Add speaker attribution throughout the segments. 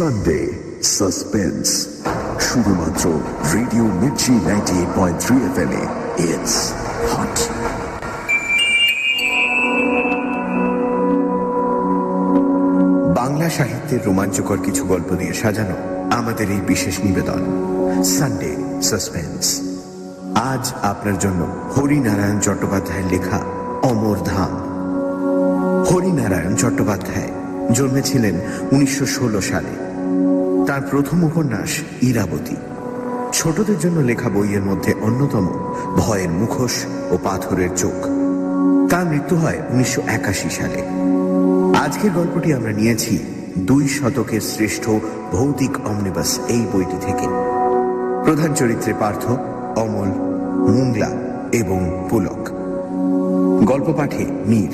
Speaker 1: Sunday suspense শুধুমাত্র radio Mirchi ninety eight point three F M A. It's hot
Speaker 2: Bangla সাহিত্যের রোমাঞ্চকর কিছু গল্প দিয়ে সাজানো আমাদের এই বিশেষ নিবেদন। সানডে সাসপেন্স আজ আপনার জন্য হরিনারায়ণ চট্টোপাধ্যায়ের লেখা অমর ধাম। হরিনারায়ণ চট্টোপাধ্যায় জন্মেছিলেন উনিশশো ষোলো সালে। তার প্রথম উপন্যাস ইরাবতী। ছোটদের জন্য লেখা বইয়ের মধ্যে অন্যতম ভয়ের মুখোশ ও পাথরের চোখ। তার মৃত্যু হয় উনিশশো একাশি সালে। আজকের গল্পটি আমরা নিয়েছি দুই শতকের শ্রেষ্ঠ ভৌতিক অমনিবাস এই বইটি থেকে। প্রধান চরিত্রে পার্থ, অমল, মুংলা এবং পুলক। গল্প পাঠে মীর,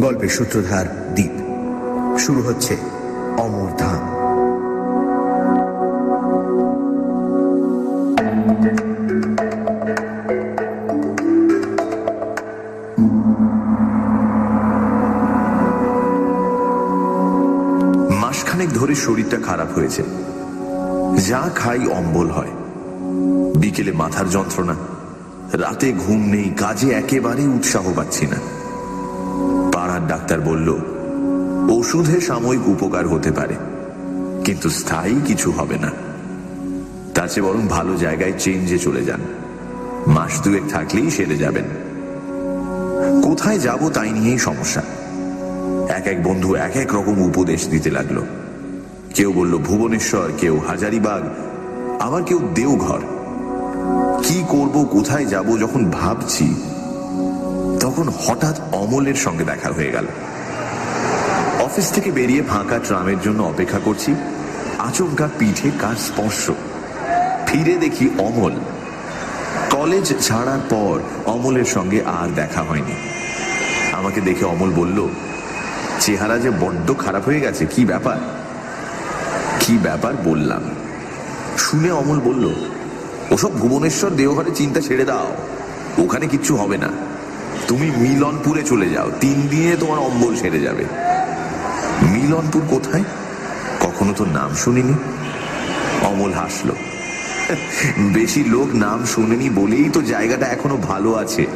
Speaker 2: গল্পের সূত্রধার দ্বীপ শুরু হচ্ছে অমর ধাম।
Speaker 3: ধরে শরীরটা খারাপ হয়েছে। যা খাই অম্বল হয়। বিকেলে মাথার যন্ত্রণা। রাতে ঘুম নেই, কাজে একেবারেই উৎসাহ পাচ্ছি না। পাড়ার ডাক্তার বলল, ওষুধে সাময়িক উপকার হতে পারে, কিন্তু স্থায়ী কিছু হবে না। তার চেয়ে বরং ভালো জায়গায় চেঞ্জে চলে যান। মাস দুয়েক থাকলেই সেরে যাবেন। কোথায় যাব তাই নিয়েই সমস্যা। এক এক বন্ধু এক এক রকম উপদেশ দিতে লাগল। কেউ বলল, ভুবনেশ্বর, কেউ হাজারিবাগ আবার কেউ দেওঘর। কি করব, কোথায় যাব, যখন ভাবছি, তখন হঠাৎ অমলের সঙ্গে দেখা হয়ে গেল। অফিস থেকে বেরিয়ে ফাঁকা ট্রামের জন্য অপেক্ষা করছি। আচমকা পিঠে কার স্পর্শ? ফিরে দেখি অমল। কলেজ ছাড়ার পর অমলের সঙ্গে আর দেখা হয়নি। আমাকে দেখে অমল বলল, চেহারা যে বড্ড খারাপ হয়ে গেছে, কি ব্যাপার? কি ব্যাপার বললাম? শুনে অমল বলল, ওসব ভুবনেশ্বর দেওঘরে চিন্তা ছেড়ে দাও। ওখানে কিচ্ছু হবে না। তুমি মিলনপুরে চলে যাও। তিন দিনে তোমার অম্বল সেরে যাবে। মিলনপুর কোথায়? কখনো তো নাম শুনিনি? অমল হাসল, বেশি লোক নাম শুনেনি বলেই তো জায়গাটা এখনও ভালো আছে।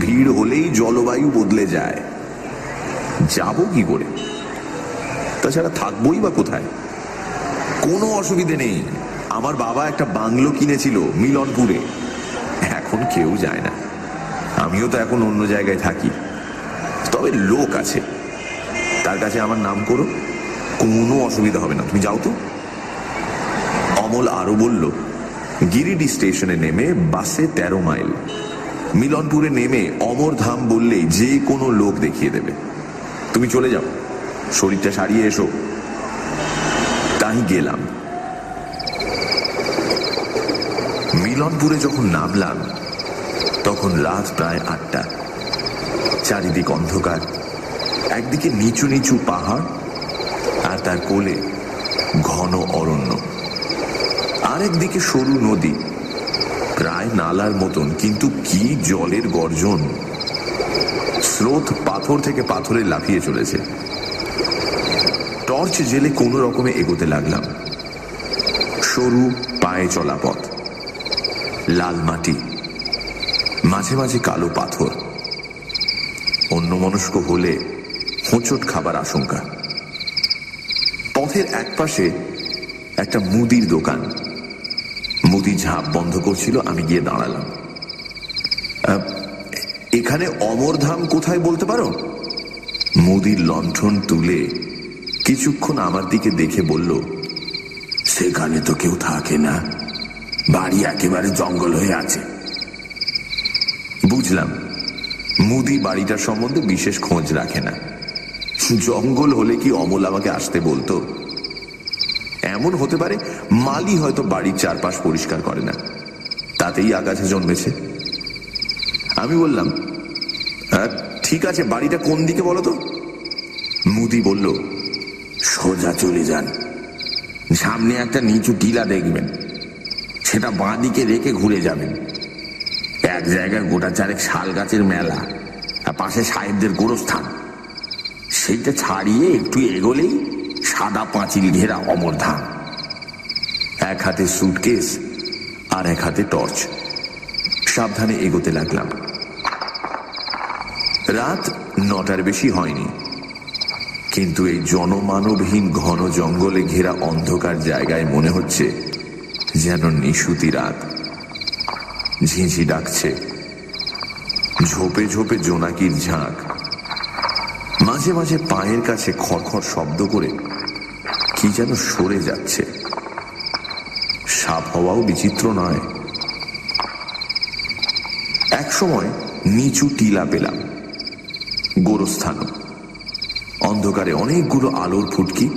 Speaker 3: ভিড় হলেই জলবায়ু বদলে যায়। যাব কি করে? তাছাড়া থাকবোই বা কোথায়? কোনো অসুবিধে নেই। আমার বাবা একটা বাংলো কিনেছিল মিলনপুরে। এখন কেউ যায় না। আমিও তো এখন অন্য জায়গায় থাকি। তবে লোক আছে। তার কাছে আমার নাম করো কোনো অসুবিধা হবে না। তুমি যাও তো। অমল আরও বলল, গিরিডি স্টেশনে নেমে বাসে তেরো মাইল। মিলনপুরে নেমে অমর ধাম বললেই যে কোনো লোক দেখিয়ে দেবে। তুমি চলে যাও। শরীরটা সারিয়ে এসো। তাই গেলাম। মিলনপুরে যখন নামলাম, তখন রাত প্রায় আটটা। চারিদিক অন্ধকার। একদিকে নিচু নিচু পাহাড় আর তার কোলে ঘন অরণ্য। আরেকদিকে সরু নদী। প্রায় নালার মতন, কিন্তু কি জলের গর্জন! স্রোত পাথর থেকে পাথরে লাফিয়ে চলেছে। টর্চ জেলে কোনো রকমে এগোতে লাগলাম। সরু পায়ে চলা পথ। লাল মাটি। মাঝে মাঝে কালো পাথর। অন্যমনস্ক হলে হোঁচট খাবার আশঙ্কা। পথের একপাশে একটা মুদির দোকান। মুদি ঝাঁপ বন্ধ করছিল, আমি গিয়ে দাঁড়ালাম। এখানে অমরধাম কোথায় বলতে পারো? মুদির লণ্ঠন তুলে কিছুক্ষণ আমার দিকে দেখে বলল সেখানে তো কেউ থাকে না। বাড়ি একেবারে জঙ্গল হয়ে আছে। বুঝলাম মুদি বাড়িটার সম্বন্ধে বিশেষ খোঁজ রাখে না। জঙ্গল হলে কি অমল আমাকে আসতে বলতো? এমন হতে পারে মালি হয়তো বাড়ির চারপাশ পরিষ্কার করে না। তাতেই আগাছা জন্মেছে। আমি বললাম "হ্যাঁ, ঠিক আছে বাড়িটা কোন দিকে বলো তো? মুদি বলল সোজা চলে যান। সামনে একটা নিচু টিলা দেখবেন। সেটা বাঁ দিকে রেখে ঘুরে যাবেন। এক জায়গায় গোটা চারেক শাল গাছের মেলা আর পাশে সাহেবদের গোরস্থান। সেইটা ছাড়িয়ে একটু এগোলেই সাদা পাঁচিল ঘেরা অমরধাম এক হাতে সুটকেস আর এক হাতে টর্চ সাবধানে এগোতে লাগলাম। রাত নটার বেশি হয়নি। কিন্তু এই জনমানবহীন ঘন জঙ্গলে ঘেরা অন্ধকার জায়গায় মনে হচ্ছে যেন নিশুতি রাত। ঝিঁঝি ডাকছে। ঝোপে ঝোপে জোনাকির ঝাঁক। মাঝে মাঝে পায়ের কাছে খড়খড় শব্দ করে কি যেন সরে যাচ্ছে। সাপ হওয়াও বিচিত্র নয়। এক সময় নিচু টিলা পেলাম। গোরস্থান অন্ধকারে অনেকগুলো আলোর ফুটকি,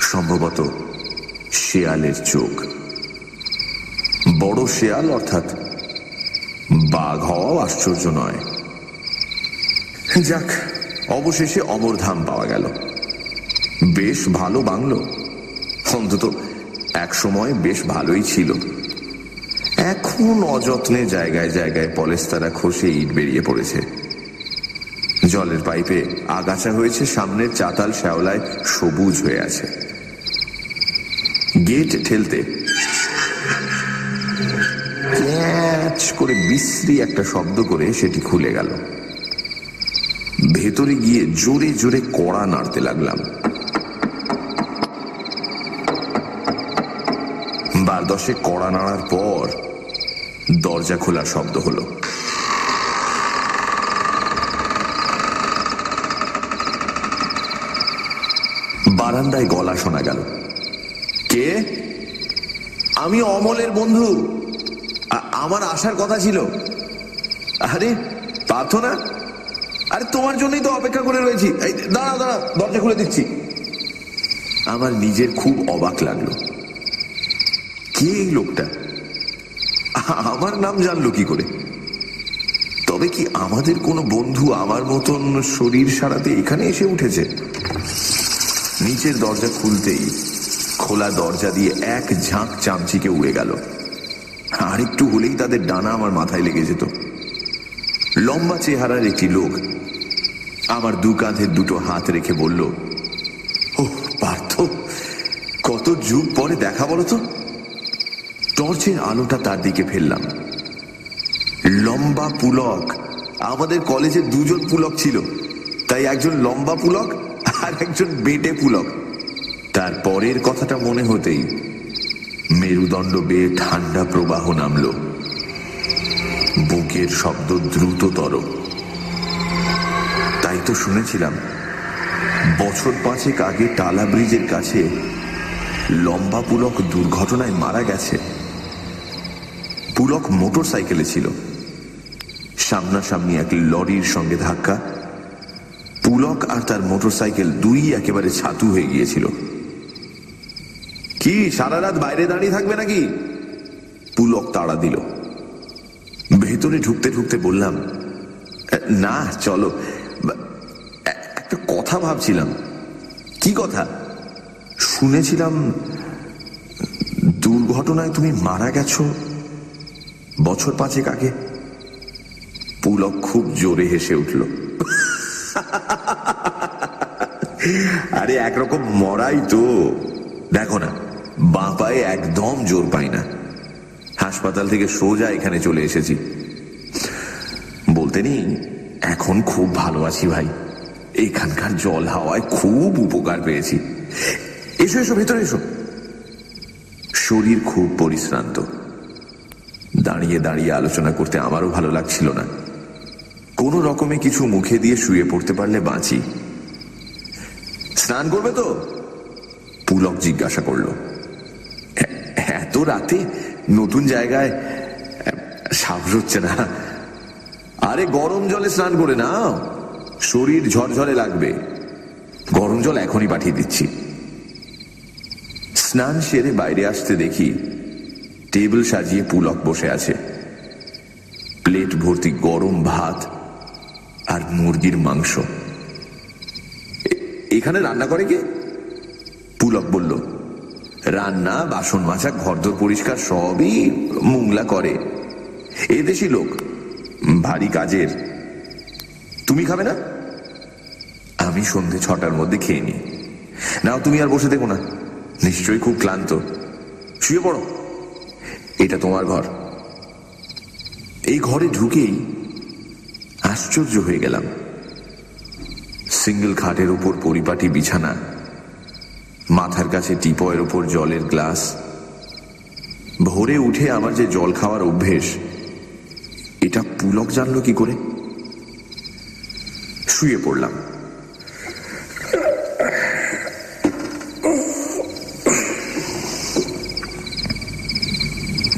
Speaker 3: সম্ভবত শেয়ালের চোখ। বড় শেয়াল অর্থাৎ বাঘ হওয়াও আশ্চর্য নয়। যাক, অবশেষে অমরধাম পাওয়া গেল। বেশ ভালো বাংলো। অন্তত এক সময় বেশ ভালোই ছিল। এখন অযত্নে জায়গায় জায়গায় পলেস্তারা খসে ইট বেরিয়ে পড়েছে। জলের পাইপে আগাছা হয়েছে, সামনের চাতাল শ্যাওলায় সবুজ হয়ে আছে। গেট ঠেলতে ক্যাচ করে বিশ্রী একটা শব্দ করে সেটি খুলে গেল। ভেতরে গিয়ে জোরে জোরে কড়া নাড়তে লাগলাম। বার দশে কড়া নাড়ার পর দরজা খোলার শব্দ হলো। বারান্দায় গলা শোনা গেল। কে? আমি অমলের বন্ধু। আমার আসার কথা ছিল। আরে পার্থ না। আরে, তোমার জন্যই তো অপেক্ষা করে রয়েছি। দাঁড়া দাঁড়া দরজা খুলে দিচ্ছি। আমার নিজের খুব অবাক লাগল। কে এই লোকটা? আমার নাম জানলো কি করে? তবে কি আমাদের কোনো বন্ধু আমার মতন শরীর সারাতে এখানে এসে উঠেছে? নিচের দরজা খুলতেই খোলা দরজা দিয়ে এক ঝাঁক চামচিকে উড়ে গেল। আর একটু হলেই তাদের ডানা আমার মাথায় লেগে যেত। লম্বা চেহারার একটি লোক আমার দু কাঁধে দুটো হাত রেখে বলল ও পার্থ, কত যুগ পরে দেখা বলো তো? টর্চের আলোটা তার দিকে ফেললাম। লম্বা পুলক, আমাদের কলেজে দুজন পুলক ছিল, তাই একজন লম্বা পুলক আর একজন বেটে পুলক। তার পরের কথাটা মনে হতেই মেরুদণ্ড বেয়ে ঠান্ডা প্রবাহ নামলো। বুকের শব্দ দ্রুততর। তাই তো শুনেছিলাম, বছর পাঁচেক আগে টালা ব্রিজের কাছে লম্বা পুলক দুর্ঘটনায় মারা গেছে। পুলক মোটর সাইকেলে ছিল। সামনাসামনি এক লরির সঙ্গে ধাক্কা পুলক আর তার মোটর সাইকেল দুই একেবারে ছাতু হয়ে গিয়েছিল। কি, সারা রাত বাইরে দাঁড়িয়ে থাকবে নাকি? পুলক তাড়া দিল। ভেতরে ঢুকতে ঢুকতে বললাম, না, চলো। একটা কথা ভাবছিলাম। কি কথা? শুনেছিলাম, দুর্ঘটনায় তুমি মারা গেছো বছর পাঁচেক আগে। পুলক খুব জোরে হেসে উঠল। আরে একরকম মরাই তো। দেখো না বাঁ পায়ে একদম জোর পাই না। হাসপাতাল থেকে সোজা এখানে চলে এসেছি। বলতে নেই, এখন খুব ভালো আছি ভাই। এখানকার জল হাওয়ায় খুব উপকার পেয়েছি। এসো এসো, ভেতরে এসো। শরীর খুব পরিশ্রান্ত। দাঁড়িয়ে দাঁড়িয়ে আলোচনা করতে আমারও ভালো লাগছিল না। কোনো রকমে কিছু মুখে দিয়ে শুয়ে পড়তে পারলে বাঁচি। স্নান করবে তো? পুলক জিজ্ঞাসা করল। "এ- এত রাতে নতুন জায়গায় সাহস হচ্ছে না। আরে, গরম জলে স্নান করে না শরীর ঝরঝরে লাগবে। গরম জল এখনই পাঠিয়ে দিচ্ছি। স্নান সেরে বাইরে আসতে দেখি টেবিল সাজিয়ে পুলক বসে আছে। প্লেট ভর্তি গরম ভাত আর মুরগির মাংস। এখানে রান্না করে কে? পুলক বলল, রান্না, বাসন মাজা, ঘরদোর পরিষ্কার, সবই মুংলা করে। এদেশি লোক, ভারী কাজের। তুমি খাবে না? আমি সন্ধে ছটার মধ্যে খেয়ে নি নাও, তুমি আর বসে দেখো না। নিশ্চয়ই খুব ক্লান্ত। শুয়ে পড়ো। এটা তোমার ঘর। এই ঘরে ঢুকেই আশ্চর্য হয়ে গেলাম। সিঙ্গেল খাটের উপর পরিপাটি বিছানা, মাথার কাছে টিপয়ের উপর জলের গ্লাস, ভোরে উঠে আমার যে জল খাওয়ার অভ্যেস, এটা পুলক জানলো কি করে? শুয়ে পড়লাম।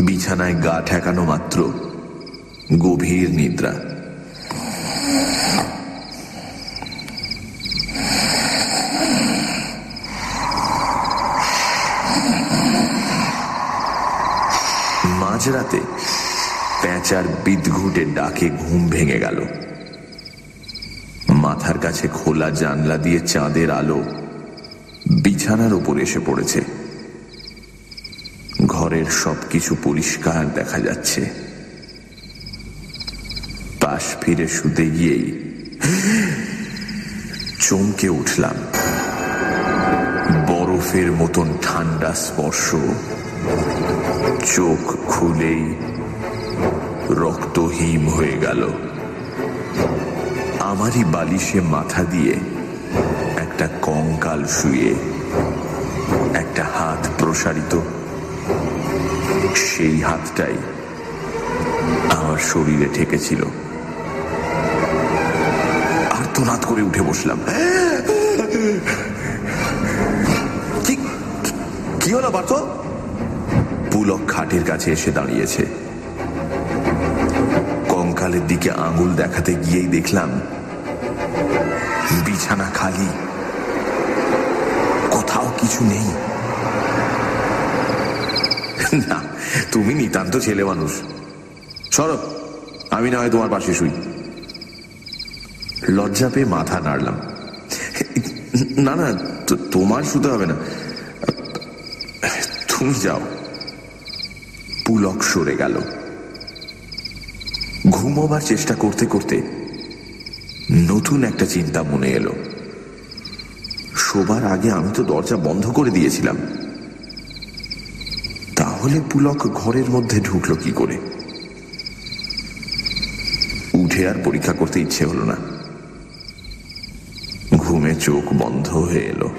Speaker 3: বিছানায় গা ঠেকানো মাত্র গভীর নিদ্রা। প্যাঁচার বিদঘুটে ডাকে ঘুম ভেঙে গেল। মাথার কাছে খোলা জানলা দিয়ে চাঁদের আলো বিছানার উপর এসে পড়েছে। ঘরের সবকিছু পরিষ্কার দেখা যাচ্ছে। পাশ ফিরে শুতে গিয়েই চমকে উঠলাম। বরফের মতন ঠান্ডা স্পর্শ চোখ খুলেই রক্তহীন হয়ে গেল। আমারই বালিশে মাথা দিয়ে একটা কঙ্কাল শুয়ে, একটা হাত প্রসারিত, সেই হাতটাই আমার শরীরে ঠেকেছিল। আর্তনাদ করে উঠে বসলাম। কি হলো পার্থ পুলক খাটের কাছে এসে দাঁড়িয়েছে। কঙ্কালের দিকে আঙুল দেখাতে গিয়েই দেখলাম, বিছানা খালি। কোথাও কিছু নেই। না, তুমি নিতান্ত ছেলে মানুষ। সরো, আমি না হয় তোমার পাশে শুই। লজ্জা পেয়ে মাথা নাড়লাম। না না তোমার শুতে হবে না। তুমি যাও। পুলক সরে গেল। ঘুমোবার চেষ্টা করতে করতে নতুন একটা চিন্তা মনে এলো। শোবার আগে আমি তো দরজা বন্ধ করে দিয়েছিলাম। তাহলে পুলক ঘরের মধ্যে ঢুকলো কি করে? উঠে আর পরীক্ষা করতে ইচ্ছে হলো না। ঘুমে চোখ বন্ধ হয়ে এলো।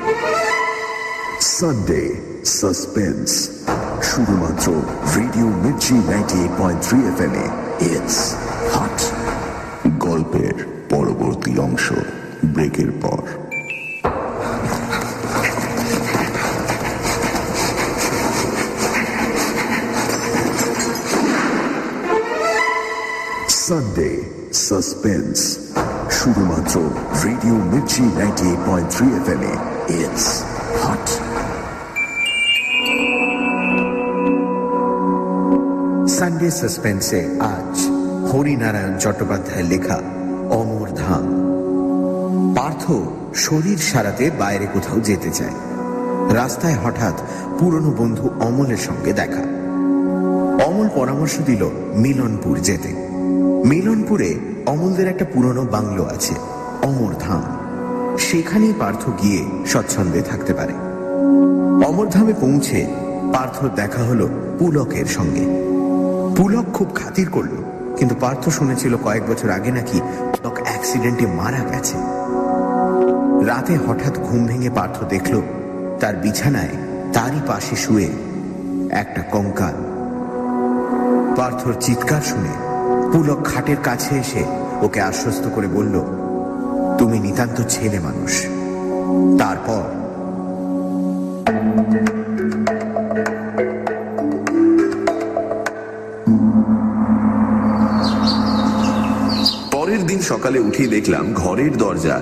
Speaker 1: সানডে সাসপেন্স শুধুমাত্র radio Mirchi ninety eight point three F M A. It's hot গল্পের পরবর্তী অংশ ব্রেকের পর। সানডে সাসপেন্স শুধুমাত্র radio Mirchi ninety eight point three F M A. It's
Speaker 2: Sunday সাসপেন্সে আজ হরিনারায়ণ চট্টোপাধ্যায়ের লেখা অমর ধাম। পার্থ শরীর সারাতে বাইরে কোথাও যেতে চায়। রাস্তায় হঠাৎ পুরনো বন্ধু অমলের সঙ্গে দেখা। অমল পরামর্শ দিল মিলনপুর যেতে। মিলনপুরে অমলদের একটা পুরনো বাংলো আছে, অমর ধাম। সেখানেই পার্থ গিয়ে স্বচ্ছন্দে থাকতে পারে। অমরধামে পৌঁছে পার্থর দেখা হলো পুলকের সঙ্গে। পুলক খুব খাতির করল, কিন্তু পার্থ শুনেছিল কয়েক বছর আগে নাকি পুলক অ্যাক্সিডেন্টে মারা গেছে। রাতে হঠাৎ ঘুম ভেঙে পার্থ দেখল, তার বিছানায় তারই পাশে শুয়ে একটা কঙ্কাল। পার্থর চিৎকার শুনে পুলক খাটের কাছে এসে ওকে আশ্বস্ত করে বলল, তুমি নিতান্ত ছেলে মানুষ। তারপর
Speaker 3: সকালে উঠেই দেখলাম ঘরের দরজা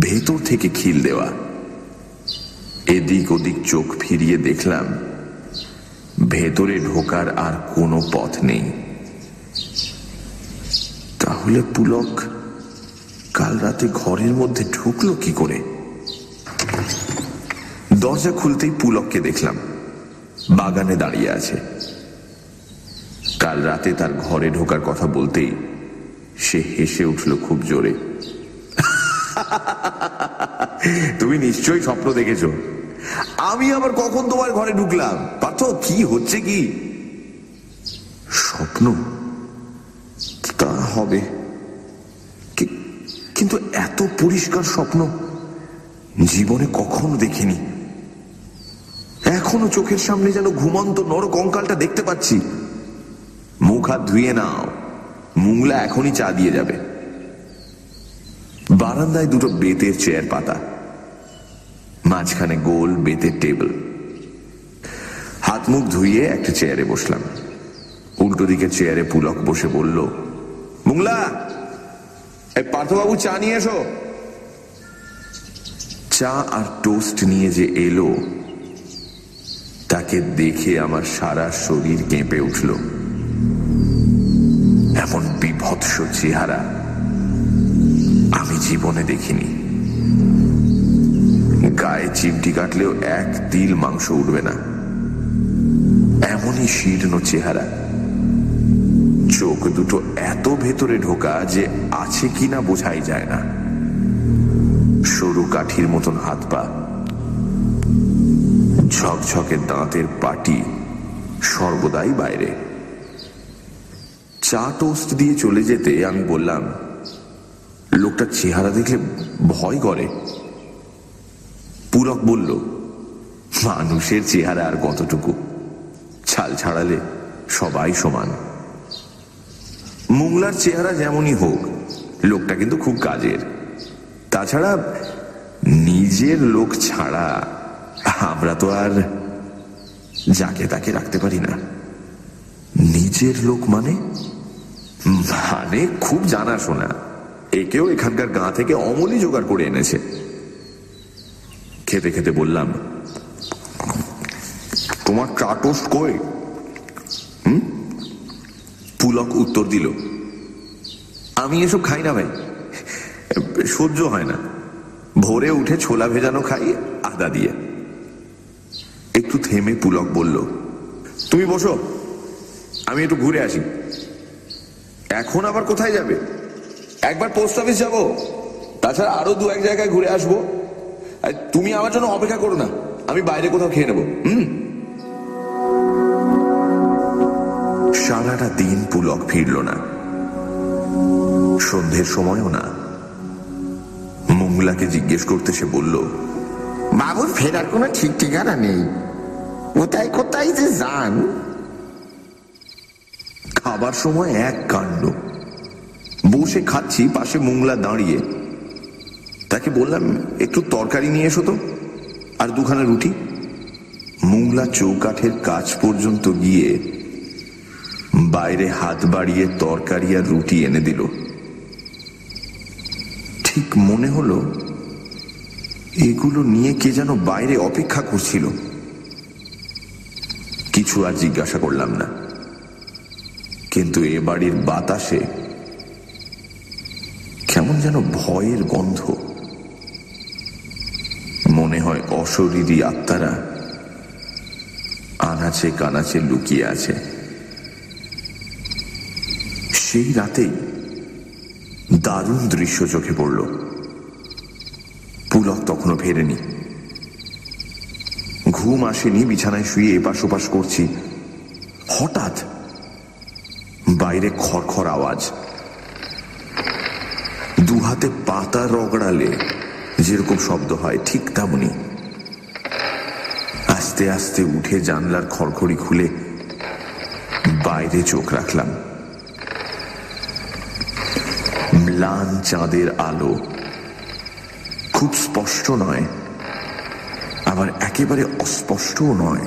Speaker 3: ভেতর থেকে খিল দেওয়া। এদিক ওদিক চোখ ফিরিয়ে দেখলাম ভেতরে ঢোকার আর কোনো পথ নেই। তাহলে পুলক কাল রাতে ঘরের মধ্যে ঢুকলো কি করে? দরজা খুলতেই পুলককে দেখলাম, বাগানে দাঁড়িয়ে আছে। কাল রাতে তার ঘরে ঢোকার কথা বলতেই সে হেসে উঠল খুব জোরে। তুমি নিশ্চয়ই স্বপ্ন দেখেছ। আমি আবার কখন তোমার ঘরে ঢুকলাম? পার্থ, কি হচ্ছে কি? স্বপ্ন? তা হবে। কিন্তু এত পরিষ্কার স্বপ্ন জীবনে কখনো দেখিনি। এখনও চোখের সামনে যেন ঘুমন্ত নর কঙ্কালটা দেখতে পাচ্ছি। মুখ হাত ধুয়ে নাও। মুংলা এখনই চা দিয়ে যাবে। বারান্দায় দুটো বেতের চেয়ার পাতা, মাঝখানে গোল বেতের টেবিল। হাত মুখ ধুইয়ে একটা চেয়ারে বসলাম। উল্টো দিকের চেয়ারে পুলক বসে বলল, মুংলা পার্থবাবু চা নিয়ে এসো। চা আর টোস্ট নিয়ে যে এলো, তাকে দেখে আমার সারা শরীর কেঁপে উঠল। এমন বিভৎস চেহারা আমি জীবনে দেখিনি। গায়ে চিমটি কাটলেও এক তিল মাংস উঠবে না। এমনই শীর্ণ চেহারা। চোখ দুটো এত ভেতরে ঢোকা যে আছে কিনা বোঝাই যায় না। সরু কাঠির মতন হাত পা, ঝকঝকে দাঁতের পাটি সর্বদাই বাইরে। চা টোস্ট দিয়ে চলে যেতে আমি বললাম লোকটার চেহারা দেখলে ভয় করে। পুলক বলল, মানুষের চেহারা আর কতটুকু? ছাল ছাড়ালে সবাই সমান। মুংলার চেহারা যেমনই হোক, লোকটা কিন্তু খুব কাজের। তাছাড়া নিজের লোক ছাড়া আমরা তো আর যাকে তাকে রাখতে পারি না। নিজের লোক মানে মানে খুব জানাশোনা। একেও এখানকার গা থেকে অমলি জোগাড় করে এনেছে। খেতে খেতে বললাম, তোমার চা টোস্ট কই? হুম? পুলক উত্তর দিল, আমি এসব খাই না ভাই। সহ্য হয় না। ভোরে উঠে ছোলা ভেজানো খাই, আদা দিয়ে। একটু থেমে পুলক বলল, তুমি বসো, আমি একটু ঘুরে আসি। এখন আবার কোথায় যাবে? একবার পোস্ট অফিস যাব। তাছাড়া আরও দু এক জায়গায় ঘুরে আসব। তুমি আমার জন্য অপেক্ষা করো না। আমি বাইরে কোথাও খেয়ে নেব। হুম? সারাটা দিন পুলক ফিরল না। সন্ধ্যের সময়ও না। মুংলাকে জিজ্ঞেস করতে সে বলল
Speaker 4: বাবুর ফেরার কোনো ঠিক ঠিকানা নেই। কোথায় কোথায় যে যান?
Speaker 3: খাবার সময় এক কাণ্ড। বসে খাচ্ছি, পাশে মুংলা দাঁড়িয়ে। তাকে বললাম, একটু তরকারি নিয়ে এসো তো, আর দুখানা রুটি। মুংলা চৌকাঠের কাজ পর্যন্ত গিয়ে বাইরে হাত বাড়িয়ে তরকারি আর রুটি এনে দিল। ঠিক মনে হলো, এগুলো নিয়ে কে যেন বাইরে অপেক্ষা করছিল। কিছু আর জিজ্ঞাসা করলাম না। কিন্তু এ বাড়ির বাতাসে কেমন যেন ভয়ের গন্ধ। মনে হয় অশরীরী আত্মারা আনাচে কানাচে লুকিয়ে আছে। সেই রাতেই দারুণ দৃশ্য চোখে পড়ল। পুলক তখনও ফেরেনি। ঘুম আসেনি, বিছানায় শুয়ে এপাশ ওপাশ করছি। হঠাৎ বাইরে খড়খড় আওয়াজ। দু হাতে পাতা রগড়ালে যেরকম শব্দ হয়, ঠিক তেমনি আস্তে আস্তে উঠে জানলার খড়খড়ি খুলে বাইরে চোখ রাখলাম। ম্লান চাঁদের আলো। খুব স্পষ্ট নয়, আবার একেবারে অস্পষ্টও নয়।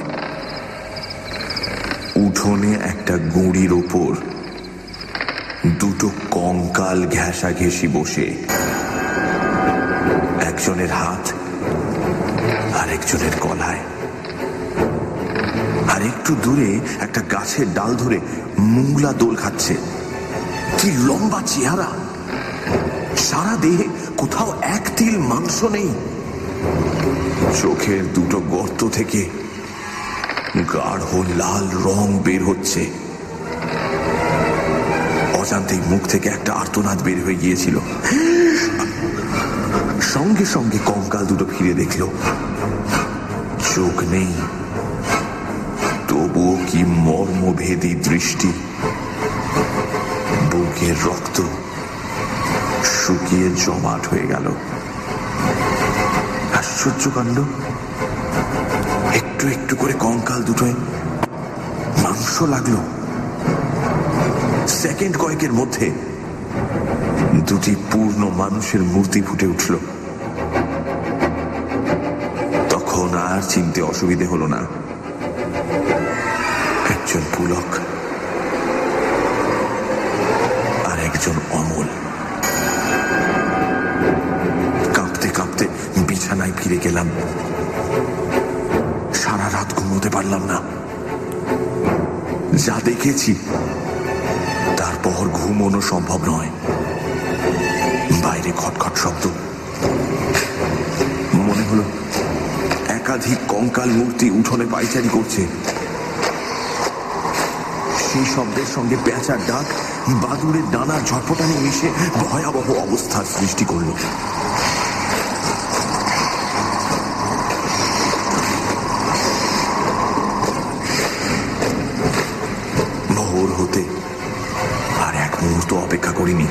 Speaker 3: উঠোনে একটা গুঁড়ির ওপর দুটো কঙ্কাল ঘেঁষাঘেঁষি বসে। একজনের হাত, আরেকজনের গলায়। আর একটু দূরে একটা গাছের ডাল ধরে মুংলা দোল খাচ্ছে। কি লম্বা চেহারা। সারা দেহে কোথাও এক তিল মাংস নেই। চোখের দুটো গর্ত থেকে গাঢ় লাল রং বের হচ্ছে। অজান্তেই মুখ থেকে একটা আর্তনাদ বের হয়ে গিয়েছিল। সঙ্গে সঙ্গে কঙ্কাল দুটো ফিরে দেখল। চোখ নেই। তবুও কি মর্মভেদী দৃষ্টি? বুকের রক্ত শুকিয়ে জমাট হয়ে গেল। আশ্চর্য কাণ্ড। একটু একটু করে কঙ্কাল দুটোয় মাংস লাগল। সেকেন্ড কয়েকের মধ্যে দুটি পূর্ণ মানুষের মূর্তি ফুটে উঠল। তখন আর চিনতে অসুবিধে হলো না। একজন পুলক আর একজন অমল। কাঁপতে কাঁপতে বিছানায় ফিরে গেলাম। সারা রাত ঘুমোতে পারলাম না। যা দেখেছি তারপর ঘুমোনো সম্ভব নয়। বাইরে খটখট শব্দ। মনে হলো একাধিক কঙ্কাল মূর্তি উঠোনে পাইচারি করছে। সেই শব্দের সঙ্গে পেঁচার ডাক বাদুরের ডানা ঝটপটানি মিশে ভয়াবহ অবস্থার সৃষ্টি করল ভোর হতে আর এক মুহূর্ত অপেক্ষা করিনি।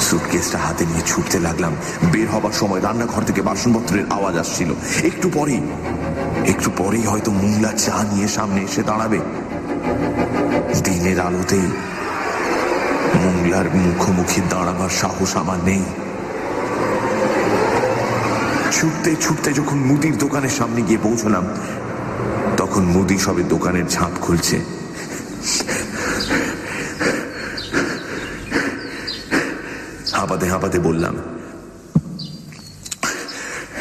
Speaker 3: সুটকেসটা হাতে নিয়ে ছুটতে লাগলাম। বের হবার সময় রান্নাঘর থেকে বাসনপত্রের আওয়াজ আসছিল। একটু পরেই একটু পরেই হয়তো মুংলা চা নিয়ে সামনে এসে দাঁড়াবে। দিনের আলোতেই মুংলার মুখোমুখি দাঁড়াবার সাহস আমার নেই। ছুটতে ছুটতে যখন মুদির দোকানের সামনে গিয়ে পৌঁছলাম, তখন মুদি সবে দোকানের ঝাঁপ খুলছে। হাঁপাতে হাঁপাতে বললাম,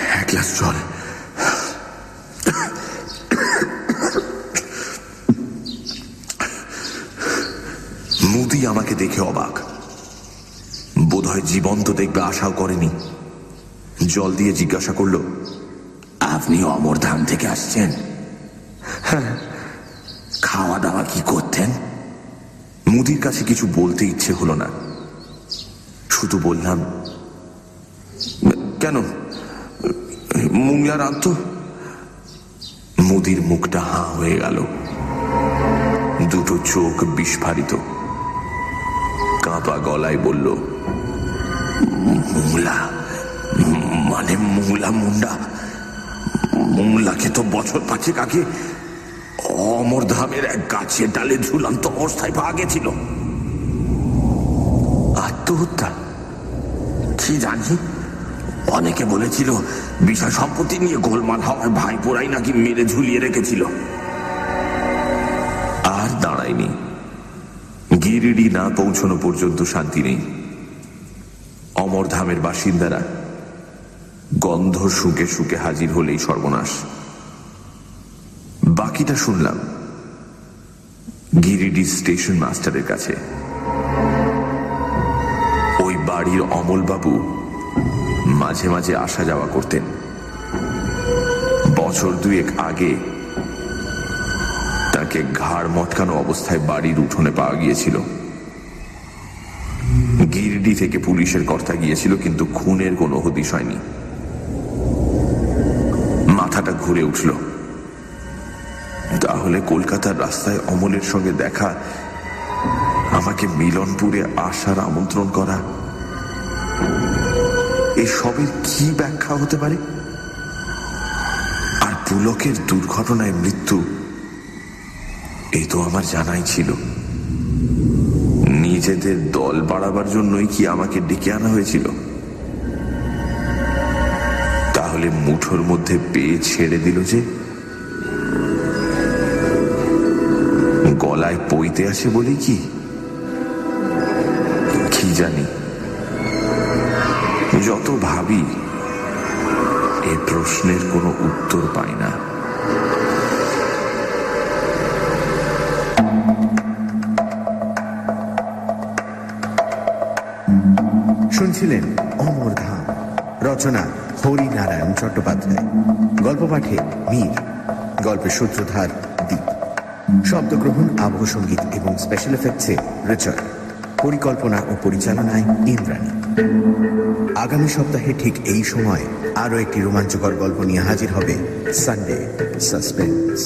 Speaker 3: এক গ্লাস জল। মুদি আমাকে দেখে অবাক। বোধহয় জীবন্ত দেখবে আশাও করেনি। জল দিয়ে জিজ্ঞাসা করল,
Speaker 4: আপনি অমর অমরধাম থেকে আসছেন? হ্যাঁ খাওয়া দাওয়া কি করতেন?
Speaker 3: মুদির কাছে কিছু বলতে ইচ্ছে হলো না। শুধু বললাম, কেন? মুংলার আত্ম? মুদির মুখটা হাঁ হয়ে গেল। দুটো চোখ বিস্ফারিত। কাঁপা গলায় বলল, মুংলা মানে মুংলা মুন্ডা? মুংলাকে তো বছর পাঁচেক আগে অমরধামের এক গাছের ডালে ঝুলন্ত অবস্থায় পাওয়া গেছিল আত্মহত্যা? কি জানি। অনেকে বলেছিল, বিষয় সম্পত্তি নিয়ে গোলমাল হওয়ায় ভাই পোড়াই নাকি মেরে ঝুলিয়ে রেখেছিল। আর দাঁড়ায়নি। গিরিডি না পৌঁছানো পর্যন্ত শান্তি নেই। অমরধামের বাসিন্দারা গন্ধ শুকে শুকে হাজির হলেই সর্বনাশ। বাকিটা শুনলাম, গিরিডি স্টেশন মাস্টারের কাছে। বাড়ির অমলবাবু মাঝে মাঝে আসা যাওয়া করতেন। বছর দুয়েক আগে তাকে ঘাড় মটকানো অবস্থায় বাড়ির উঠোনে পাওয়া গিয়েছিল। গিরডি থেকে পুলিশের কর্তা গিয়েছিল, কিন্তু খুনের কোনো হদিশ হয়নি। মাথাটা ঘুরে উঠল। তাহলে কলকাতার রাস্তায় অমলের সঙ্গে দেখা, আমাকে মিলনপুরে আসার আমন্ত্রণ করা এই সবের কি ব্যাখ্যা হতে পারে? আর পুলকের দুর্ঘটনায় মৃত্যু, এ তো আমার জানাই ছিল। নিজেদের দল বাড়াবার জন্যই কি আমাকে ডেকে আনা হয়েছিল? তাহলে মুঠোর মধ্যে পেয়ে ছেড়ে দিল যে? গলায় পইতে আসে বলে কি? কি জানি। যত ভাবি, এ প্রশ্নের কোনো উত্তর পাই না।
Speaker 2: শুনছিলেন অমর ধাম, রচনা হরিনারায়ণ চট্টোপাধ্যায়, গল্প পাঠে মীর, গল্পের সূত্রধার দ্বীপ শব্দগ্রহণ আবহ সংগীত এবং স্পেশাল এফেক্টসে রিচার্ড। পরিকল্পনা ও পরিচালনায় ইন্দ্রাণী। আগামী সপ্তাহে ঠিক এই সময় আরও একটি রোমাঞ্চকর গল্প নিয়ে হাজির হবে সানডে সাসপেন্স